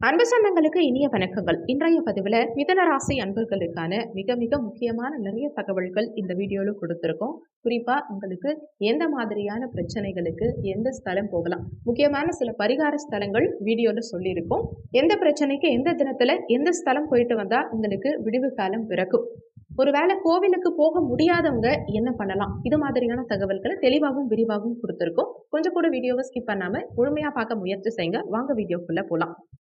அன்பு சொந்தங்களுக்கு இனிய வணக்கங்கள். இன்றைய பதிவில் மிதனராசி அன்பர்களுக்கான மிக மிக முக்கியமான நிறைய தகவல்கள் இந்த வீடியோவில் கொடுத்துருக்கோம். குறிப்பாக உங்களுக்கு எந்த மாதிரியான பிரச்சனைகளுக்கு எந்த ஸ்தலம் போகலாம். முக்கியமான சில பரிகார ஸ்தலங்கள் வீடியோவில் சொல்லியிருக்கோம். எந்த பிரச்சனைக்கு எந்த தினத்தில் எந்த ஸ்தலம் போயிட்டு வந்தால் உங்களுக்கு விடிவு காலம் பிறக்கும். ஒருவேளை கோவிலுக்கு போக முடியாதவங்க என்ன பண்ணலாம்? இது மாதிரியான தகவல்களை தெளிவாகவும் விரிவாகவும் கொடுத்துருக்கோம். கொஞ்சம் கூட வீடியோவை ஸ்கிப் பண்ணாமல் முழுமையாக பார்க்க முயற்சி செய்யுங்க. வாங்க வீடியோக்குள்ளே போகலாம்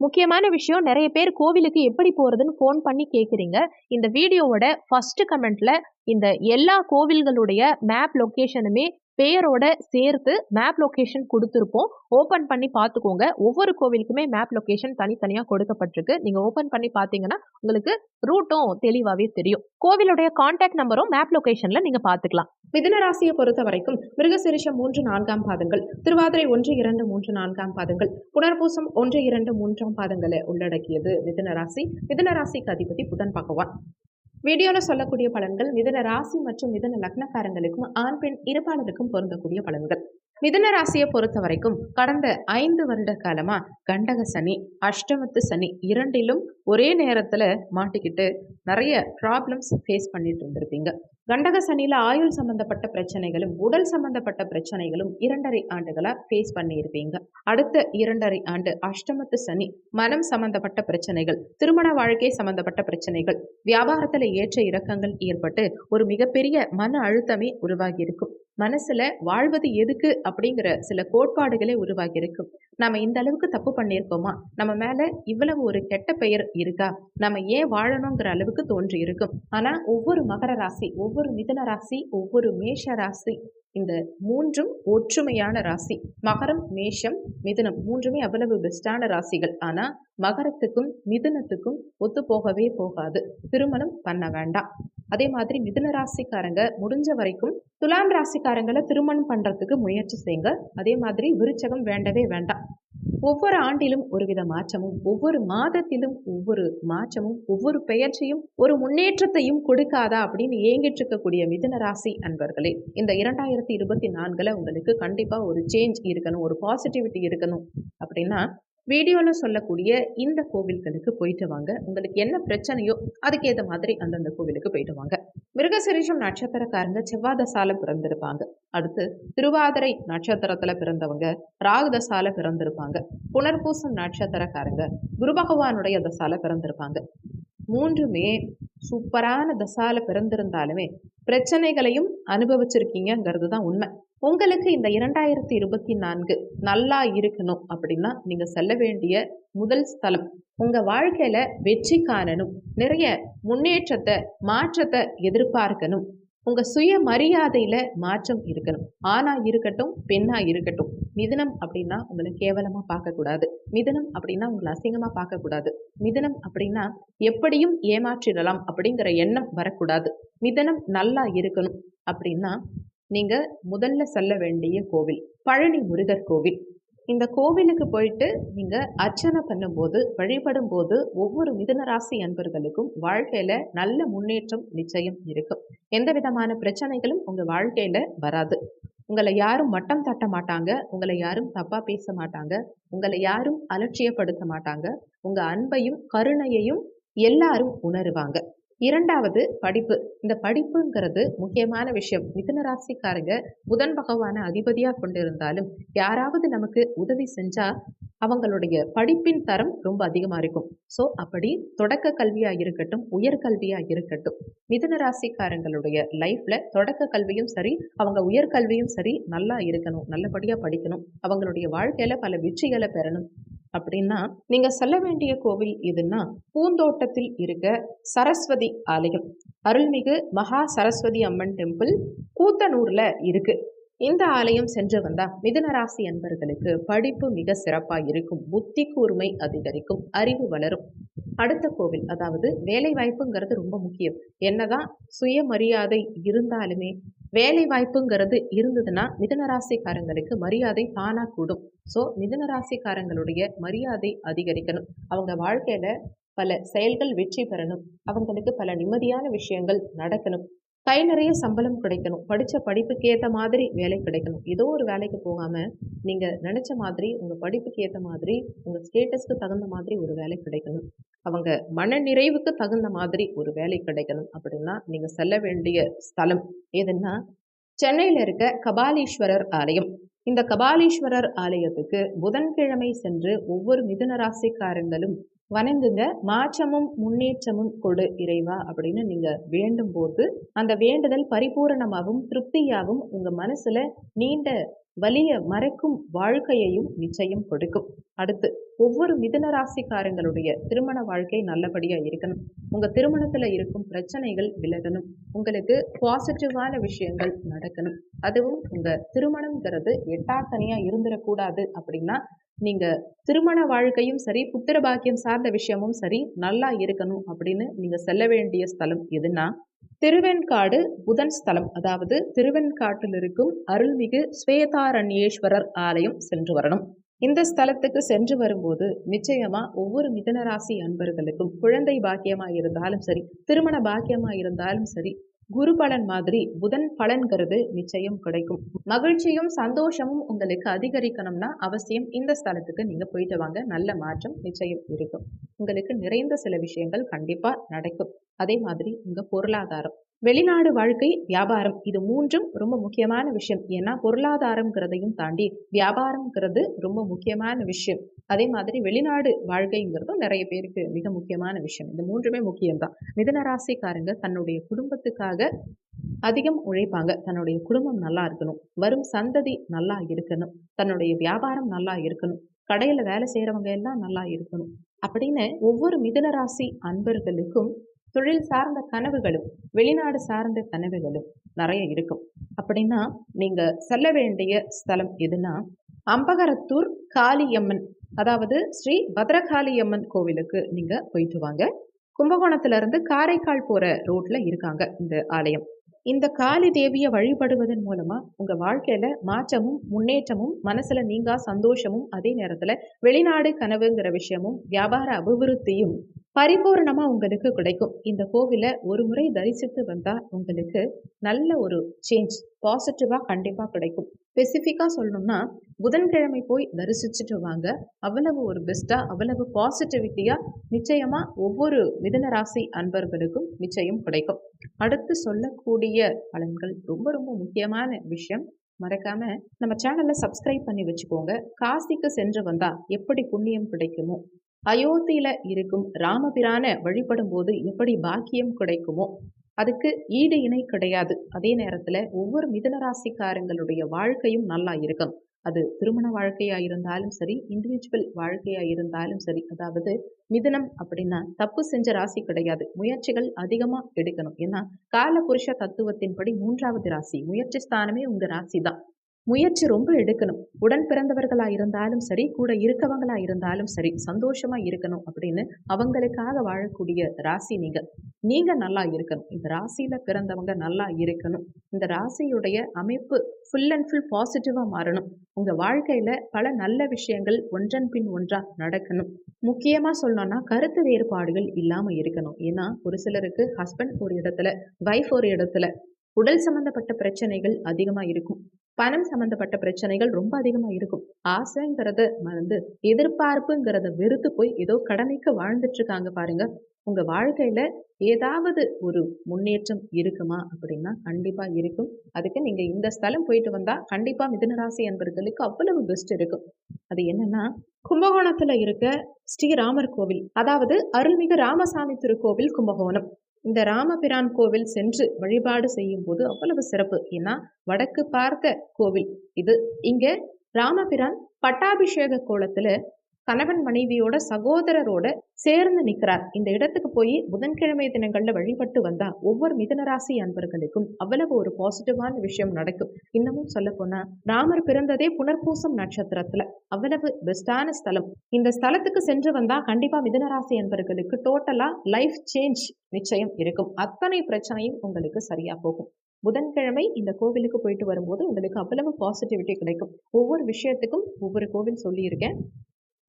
முக்கியமான விஷயம் நிறைய பேர் கோவிலுக்கு எப்படி போகிறதுன்னு ஃபோன் பண்ணி கேட்குறீங்க இந்த வீடியோவோட ஃபஸ்ட்டு கமெண்ட்ல இந்த எல்லா கோவில்களுடைய மேப் லொக்கேஷனுமே பேரோட சேர்த்து மேப் லொக்கேஷன் கொடுத்துருப்போம். ஓப்பன் பண்ணி பார்த்துக்கோங்க. ஒவ்வொரு கோவிலுக்குமே மேப் லொக்கேஷன் தனித்தனியாக கொடுக்கப்பட்டிருக்கு. நீங்கள் ஓப்பன் பண்ணி பார்த்தீங்கன்னா உங்களுக்கு ரூட்டும் தெளிவாகவே தெரியும். கோவிலுடைய கான்டாக்ட் நம்பரும் மேப் லொக்கேஷனில் நீங்கள் பார்த்துக்கலாம். மிதுன ராசியை பொறுத்த வரைக்கும் மிருகசிரிஷம் மூன்று நான்காம் பாதங்கள். திருவாதிரை ஒன்று இரண்டு மூன்று நான்காம் பாதங்கள். புனர்பூசம் ஒன்று இரண்டு மூன்றாம் பாதங்களை உள்ளடக்கியது மிதுன ராசி. மிதுன ராசிக்கு அதிபதி புதன் பகவான். வீடியோவில் சொல்லக்கூடிய பலன்கள் மிதன ராசி மற்றும் மிதன லக்னக்காரங்களுக்கும் ஆண் பெண் இருப்பாளருக்கும் பொருந்தக்கூடிய பலன்கள். மிதுன ராசியை பொறுத்த வரைக்கும் கடந்த ஐந்து வருட காலமா கண்டக சனி அஷ்டமத்து சனி இரண்டிலும் ஒரே நேரத்தில் மாட்டிக்கிட்டு நிறைய ப்ராப்ளம்ஸ் ஃபேஸ் பண்ணிட்டு இருந்திருப்பீங்க கண்டக சனியில் ஆயுள் சம்பந்தப்பட்ட பிரச்சனைகளும் உடல் சம்பந்தப்பட்ட பிரச்சனைகளும் இரண்டரை ஆண்டுகளாக ஃபேஸ் பண்ணியிருப்பீங்க. அடுத்த இரண்டரை ஆண்டு அஷ்டமத்து சனி மனம் சம்பந்தப்பட்ட பிரச்சனைகள் திருமண வாழ்க்கை சம்பந்தப்பட்ட பிரச்சனைகள் வியாபாரத்தில் ஏற்ற இறக்கங்கள் ஏற்பட்டு ஒரு மிகப்பெரிய மன அழுத்தமே உருவாகி இருக்கும் மனசில் வாழ்வது எதுக்கு அப்படிங்கிற சில கோட்பாடுகளே உருவாகியிருக்கும். நம்ம இந்த அளவுக்கு தப்பு பண்ணியிருக்கோமா? நம்ம மேலே இவ்வளவு ஒரு கெட்ட பெயர் இருக்கா? நம்ம ஏன் வாழணுங்கிற அளவுக்கு தோன்றி இருக்கும் ஆனால் ஒவ்வொரு மகர ராசி ஒவ்வொரு மிதன ராசி ஒவ்வொரு மேஷ ராசி இந்த மூன்றும் ஒற்றுமையான ராசி. மகரம் மேஷம் மிதுனம் மூன்றுமே அவ்வளவு பெஸ்டான ராசிகள். ஆனால் மகரத்துக்கும் மிதுனத்துக்கும் ஒத்து போகவே போகாது. திருமணம் பண்ண வேண்டாம். அதே மாதிரி மிதுன ராசிக்காரங்க முடிஞ்ச வரைக்கும் துலாம் ராசிக்காரங்களை திருமணம் பண்ணுறதுக்கு முயற்சி செய்யுங்க. அதே மாதிரி விருச்சகம் வேண்டவே வேண்டாம். ஒவ்வொரு ஆண்டிலும் ஒருவித மாற்றமும் ஒவ்வொரு மாதத்திலும் ஒவ்வொரு மாற்றமும் ஒவ்வொரு பெயர்ச்சியும் ஒரு முன்னேற்றத்தையும் கொடுக்காதா அப்படின்னு ஏங்கிட்டு இருக்கக்கூடிய மிதுன ராசி அன்பர்களே இந்த இரண்டாயிரத்தி இருபத்தி நான்குல உங்களுக்கு கண்டிப்பா ஒரு சேஞ்ச் இருக்கணும் ஒரு பாசிட்டிவிட்டி இருக்கணும் அப்படின்னா வீடியோவில் சொல்லக்கூடிய இந்த கோவில்களுக்கு போயிட்டு வாங்க. உங்களுக்கு என்ன பிரச்சனையோ அதுக்கேற்ற மாதிரி அந்தந்த கோவிலுக்கு போயிட்டு வாங்க. மிருகசிரீஷம் நட்சத்திரக்காரங்க செவ்வாதசால பிறந்திருப்பாங்க. அடுத்து திருவாதிரை நட்சத்திரத்தில் பிறந்தவங்க ராகுதசால பிறந்திருப்பாங்க. புனர்பூசம் நட்சத்திரக்காரங்க குரு பகவானுடைய தசால பிறந்திருப்பாங்க. மூன்றுமே சூப்பரான தசால பிறந்திருந்தாலுமே பிரச்சனைகளையும் அனுபவிச்சிருக்கீங்கிறது தான் உண்மை. உங்களுக்கு இந்த இரண்டாயிரத்தி இருபத்தி நான்கு நல்லா இருக்கணும் அப்படின்னா நீங்க செல்ல வேண்டிய முதல் ஸ்தலம். உங்க வாழ்க்கையில வெற்றி காணணும். நிறைய முன்னேற்றத்தை மாற்றத்தை எதிர்பார்க்கணும். உங்க சுய மரியாதையில மாற்றம் இருக்கணும். ஆணா இருக்கட்டும் பெண்ணா இருக்கட்டும். மிதனம் அப்படின்னா உங்களை கேவலமாக பார்க்கக்கூடாது. மிதனம் அப்படின்னா உங்களை அசிங்கமாக பார்க்கக்கூடாது. மிதனம் அப்படின்னா எப்படியும் ஏமாற்றிடலாம் அப்படிங்கிற எண்ணம் வரக்கூடாது. மிதனம் நல்லா இருக்கணும் அப்படின்னா நீங்கள் முதல்ல செல்ல வேண்டிய கோவில் பழனி முருகர் கோவில். இந்த கோவிலுக்கு போயிட்டு நீங்கள் அர்ச்சனை பண்ணும்போது வழிபடும் போது ஒவ்வொரு மிதனராசி அன்பர்களுக்கும் வாழ்க்கையில் நல்ல முன்னேற்றம் நிச்சயம் இருக்கும். எந்த விதமான பிரச்சனைகளும் உங்கள் வாழ்க்கையில் வராது. உங்களை யாரும் மட்டம் தட்ட மாட்டாங்க உங்களை யாரும் தப்பாக பேச மாட்டாங்க உங்களை யாரும் அலட்சியப்படுத்த மாட்டாங்க. உங்கள் அன்பையும் கருணையையும் எல்லாரும் உணருவாங்க. இரண்டாவது படிப்பு. இந்த படிப்புங்கிறது முக்கியமான விஷயம். மிதுன ராசிக்காரங்க புதன் பகவான அதிபதியாக கொண்டிருந்தாலும் யாராவது நமக்கு உதவி செஞ்சா அவங்களுடைய படிப்பின் தரம் ரொம்ப அதிகமாக இருக்கும். ஸோ அப்படி தொடக்க கல்வியாக இருக்கட்டும் உயர்கல்வியாக இருக்கட்டும் மிதுன ராசிக்காரங்களுடைய லைஃப்பில் தொடக்க கல்வியும் சரி அவங்க உயர்கல்வியும் சரி நல்லா இருக்கணும் நல்லபடியாக படிக்கணும். அவங்களுடைய வாழ்க்கையில் பல வெற்றிகளை பெறணும். அப்படின்னா நீங்கள் சொல்ல வேண்டிய கோவில் எதுன்னா பூந்தோட்டத்தில் இருக்க சரஸ்வதி ஆலயம். அருள்மிகு மகா சரஸ்வதி அம்மன் டெம்பிள் கூத்தனூரில் இருக்குது இந்த ஆலயம் சென்று வந்தால் மிதுனராசி அன்பர்களுக்கு படிப்பு மிக சிறப்பாக இருக்கும். புத்தி கூர்மை அதிகரிக்கும். அறிவு வளரும். அடுத்த கோவில் அதாவது வேலை வாய்ப்புங்கிறது ரொம்ப முக்கியம். என்னதான் சுயமரியாதை இருந்தாலுமே வேலை வாய்ப்புங்கிறது இருந்ததுன்னா மிதனராசிக்காரங்களுக்கு மரியாதை தானா கூடும். ஸோ மிதனராசிக்காரங்களுடைய மரியாதை அதிகரிக்கணும். அவங்க வாழ்க்கையில பல செயல்கள் வெற்றி பெறணும். அவங்களுக்கு பல நிம்மதியான விஷயங்கள் நடக்கணும். கை நிறைய சம்பளம் கிடைக்கணும். படித்த படிப்புக்கு ஏற்ற மாதிரி வேலை கிடைக்கணும். ஏதோ ஒரு வேலைக்கு போகாமல் நீங்கள் நினச்ச மாதிரி உங்கள் படிப்புக்கு ஏற்ற மாதிரி உங்கள் ஸ்டேட்டஸ்க்கு தகுந்த மாதிரி ஒரு வேலை கிடைக்கணும். அவங்க மன நிறைவுக்கு தகுந்த மாதிரி ஒரு வேலை கிடைக்கணும். அப்படின்னா நீங்கள் செல்ல வேண்டிய ஸ்தலம் எதுன்னா சென்னையில் இருக்க கபாலீஸ்வரர் ஆலயம். இந்த கபாலீஸ்வரர் ஆலயத்துக்கு புதன்கிழமை சென்று ஒவ்வொரு மிதுன ராசிக்காரங்களும் வணங்குங்க. மாற்றமும் முன்னேற்றமும் கொடு இறைவா அப்படின்னு நீங்க வேண்டும் போது அந்த வேண்டுதல் பரிபூரணமாகவும் திருப்தியாகவும் உங்க மனசுல நீண்ட வலிய மறைக்கும் வாழ்க்கையையும் நிச்சயம் கொடுக்கும். அடுத்து ஒவ்வொரு மிதனராசிக்காரங்களுடைய திருமண வாழ்க்கை நல்லபடியா இருக்கணும். உங்க திருமணத்துல இருக்கும் பிரச்சனைகள் விலகணும். உங்களுக்கு பாசிட்டிவான விஷயங்கள் நடக்கணும். அதுவும் உங்க திருமணம்ங்கிறது எட்டாத்தனியா இருந்துடக்கூடாது அப்படின்னா நீங்கள் திருமண வாழ்க்கையும் சரி புத்திர பாக்கியம் சார்ந்த விஷயமும் சரி நல்லா இருக்கணும் அப்படின்னு நீங்கள் செல்ல வேண்டிய ஸ்தலம் எதுனா திருவெண்காடு புதன் ஸ்தலம். அதாவது திருவெண்காட்டில் இருக்கும் அருள்மிகு ஸ்வேதாரண்யேஸ்வரர் ஆலயம் சென்று வரணும். இந்த ஸ்தலத்துக்கு சென்று வரும்போது நிச்சயமா ஒவ்வொரு மிதனராசி அன்பர்களுக்கும் குழந்தை பாக்கியமா இருந்தாலும் சரி திருமண பாக்கியமா இருந்தாலும் சரி குரு பலன் மாதிரி புதன் பலன்கிறது நிச்சயம் கிடைக்கும். மகிழ்ச்சியும் சந்தோஷமும் உங்களுக்கு அதிகரிக்கணும்னா அவசியம். இந்த ஸ்தலத்துக்கு நீங்க போயிட்டு வாங்க. நல்ல மாற்றம் நிச்சயம் இருக்கும். உங்களுக்கு நிறைந்த சில விஷயங்கள் கண்டிப்பா நடக்கும். அதே மாதிரி உங்க பொருளாதாரம். வெளிநாடு வாழ்க்கை வியாபாரம் இது மூன்றும் ரொம்ப முக்கியமான விஷயம். ஏன்னா பொருளாதாரம்ங்கிறதையும் தாண்டி வியாபாரம்ங்கிறது ரொம்ப முக்கியமான விஷயம். அதே மாதிரி வெளிநாடு வாழ்க்கைங்கிறதும் நிறைய பேருக்கு மிக முக்கியமான விஷயம். இந்த மூன்றுமே முக்கியம்தான். மிதன ராசிக்காரங்க தன்னுடைய குடும்பத்துக்காக அதிகம் உழைப்பாங்க. தன்னுடைய குடும்பம் நல்லா இருக்கணும். வரும் சந்ததி நல்லா இருக்கணும். தன்னுடைய வியாபாரம் நல்லா இருக்கணும். கடையில் வேலை செய்கிறவங்க எல்லாம் நல்லா இருக்கணும். அப்படின்னு ஒவ்வொரு மிதன ராசி அன்பர்களுக்கும் தொழில் சார்ந்த கனவுகளும் வெளிநாடு சார்ந்த கனவுகளும் நிறைய இருக்கும். அப்படின்னா நீங்கள் செல்ல வேண்டிய ஸ்தலம் எதுனா அம்பகரத்தூர் காளியம்மன் அதாவது ஸ்ரீ பத்ரகாளி அம்மன் கோவிலுக்கு நீங்க போயிட்டு வாங்க. கும்பகோணத்திலிருந்து காரைக்கால் போற ரோட்ல இருக்காங்க இந்த ஆலயம். இந்த காளி தேவியை வழிபடுவதன் மூலமா உங்க வாழ்க்கையில மாற்றமும் முன்னேற்றமும் மனசுல நீங்கா சந்தோஷமும் அதே நேரத்துல வெளிநாடு கனவுங்கிற விஷயமும் வியாபார அபிவிருத்தியும் பரிபூர்ணமா உங்களுக்கு கிடைக்கும். இந்த கோவிலை ஒரு முறை தரிசித்து வந்தா உங்களுக்கு நல்ல ஒரு சேஞ்ச் பாசிட்டிவா கண்டிப்பா கிடைக்கும். ஸ்பெசிஃபிக்காக சொல்லணும்னா புதன்கிழமை போய் தரிசிச்சுட்டு வாங்க. அவ்வளவு ஒரு பெஸ்ட்டாக அவ்வளவு பாசிட்டிவிட்டியாக நிச்சயமாக ஒவ்வொரு மிதன ராசி அன்பர்களுக்கும் நிச்சயம் கிடைக்கும். அடுத்து சொல்லக்கூடிய பலன்கள் ரொம்ப ரொம்ப முக்கியமான விஷயம். மறக்காம நம்ம சேனலை சப்ஸ்கிரைப் பண்ணி வச்சுக்கோங்க. காசிக்கு சென்று வந்தா எப்படி புண்ணியம் கிடைக்குமோ அயோத்தியில இருக்கும் ராமபிரான வழிபடும் போது எப்படி பாக்கியம் கிடைக்குமோ அதுக்கு ஈடு இணை கிடையாது. அதே நேரத்துல ஒவ்வொரு மிதன ராசிக்காரங்களுடைய வாழ்க்கையும் நல்லா இருக்கும். அது திருமண வாழ்க்கையா இருந்தாலும் சரி இண்டிவிஜுவல் வாழ்க்கையா இருந்தாலும் சரி. அதாவது மிதனம் அப்படின்னா தப்பு செஞ்ச ராசி கிடையாது. முயற்சிகள் அதிகமா எடுக்கணும். ஏன்னா கால புருஷ தத்துவத்தின்படி மூன்றாவது ராசி முயற்சி ஸ்தானமே உங்க ராசி தான் முயற்சி ரொம்ப எடுக்கணும். உடன் பிறந்தவர்களாக இருந்தாலும் சரி கூட இருக்கவங்களாக இருந்தாலும் சரி சந்தோஷமாக இருக்கணும் அப்படின்னு அவங்களுக்காக வாழக்கூடிய ராசி நீங்கள் நீங்கள் நல்லா இருக்கணும். இந்த ராசியில் பிறந்தவங்க நல்லா இருக்கணும். இந்த ராசியுடைய அமைப்பு ஃபுல் அண்ட் ஃபுல் பாசிட்டிவாக மாறணும். உங்கள் வாழ்க்கையில் பல நல்ல விஷயங்கள் ஒன்றன் பின் ஒன்றாக நடக்கணும். முக்கியமாக சொல்லணும்னா கருத்து வேறுபாடுகள் இல்லாமல் இருக்கணும். ஏன்னா ஒரு சிலருக்கு ஹஸ்பண்ட் ஒரு இடத்துல ஒய்ஃப் ஒரு இடத்துல உடல் சம்பந்தப்பட்ட பிரச்சனைகள் அதிகமாக இருக்கும். பணம் சம்பந்தப்பட்ட பிரச்சனைகள் ரொம்ப அதிகமாக இருக்கும். ஆசைங்கிறத மறந்து எதிர்பார்ப்புங்கிறத வெறுத்து போய் ஏதோ கடமைக்கு வாழ்ந்துட்டு இருக்காங்க பாருங்க. உங்கள் வாழ்க்கையில் ஏதாவது ஒரு முன்னேற்றம் இருக்குமா அப்படின்னா கண்டிப்பாக இருக்கும். அதுக்கு நீங்கள் இந்த ஸ்தலம் போயிட்டு வந்தால் கண்டிப்பாக மிதனராசி என்பர்களுக்கு அவ்வளவு பெஸ்ட் இருக்கும். அது என்னன்னா கும்பகோணத்தில் இருக்க ஸ்ரீராமர் கோவில் அதாவது அருள்மிகு ராமசாமி திருக்கோவில் கும்பகோணம். இந்த ராமபிரான் கோவில் சென்று வழிபாடு செய்யும் போது அவ்வளவு சிறப்பு. ஏன்னா வடக்கு பார்த்த கோவில் இது. இங்க ராமபிரான் பட்டாபிஷேக கோலத்துல கணவன் மனைவியோட சகோதரரோட சேர்ந்து நிற்கிறார் இந்த இடத்துக்கு போய் புதன்கிழமை தினங்கள்ல வழிபட்டு வந்தா ஒவ்வொரு மிதனராசி அன்பர்களுக்கும் அவ்வளவு ஒரு பாசிட்டிவான விஷயம் நடக்கும். இன்னமும் சொல்ல போனா ராமர் பிறந்ததே புனர்பூசம் நட்சத்திரத்துல அவ்வளவு பெஸ்டான ஸ்தலம். இந்த ஸ்தலத்துக்கு சென்று வந்தா கண்டிப்பா மிதனராசி அன்பர்களுக்கு டோட்டலா லைஃப் சேஞ்ச் நிச்சயம் இருக்கும். அத்தனை பிரச்சனையும் உங்களுக்கு சரியா போகும். புதன்கிழமை இந்த கோவிலுக்கு போயிட்டு வரும்போது உங்களுக்கு அவ்வளவு பாசிட்டிவிட்டி கிடைக்கும். ஒவ்வொரு விஷயத்துக்கும் ஒவ்வொரு கோவில் சொல்லியிருக்கேன்.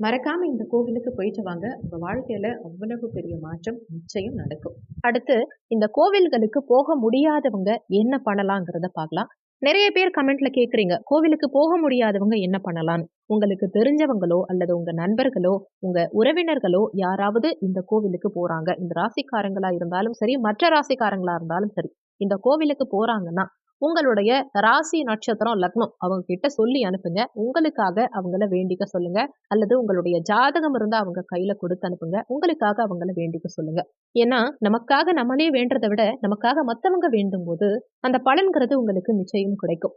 மறக்காம இந்த கோவிலுக்கு போயிட்டு வாங்க. உங்க வாழ்க்கையில அவ்வளவு பெரிய மாற்றம் நிச்சயம் நடக்கும். அடுத்து இந்த கோவில்களுக்கு போக முடியாதவங்க என்ன பண்ணலாங்கிறத பார்க்கலாம். நிறைய பேர் கமெண்ட்ல கேக்குறீங்க கோவிலுக்கு போக முடியாதவங்க என்ன பண்ணலாம்? உங்களுக்கு தெரிஞ்சவங்களோ அல்லது உங்க நண்பர்களோ உங்க உறவினர்களோ யாராவது இந்த கோவிலுக்கு போறாங்க. இந்த ராசிக்காரங்களா இருந்தாலும் சரி மற்ற ராசிக்காரங்களா இருந்தாலும் சரி இந்த கோவிலுக்கு போறாங்கன்னா உங்களுடைய ராசி நட்சத்திரம் லக்னம் அவங்க கிட்ட சொல்லி அனுப்புங்க. உங்களுக்காக அவங்கள வேண்டிக்க சொல்லுங்க. அல்லது உங்களுடைய ஜாதகம் இருந்தா அவங்க கையில கொடுத்து அனுப்புங்க. உங்களுக்காக அவங்கள வேண்டிக்க சொல்லுங்க. ஏன்னா நமக்காக நம்மளே வேண்டதை விட நமக்காக மத்தவங்க வேண்டும் போது அந்த பலன்கிறது உங்களுக்கு நிச்சயம் கிடைக்கும்.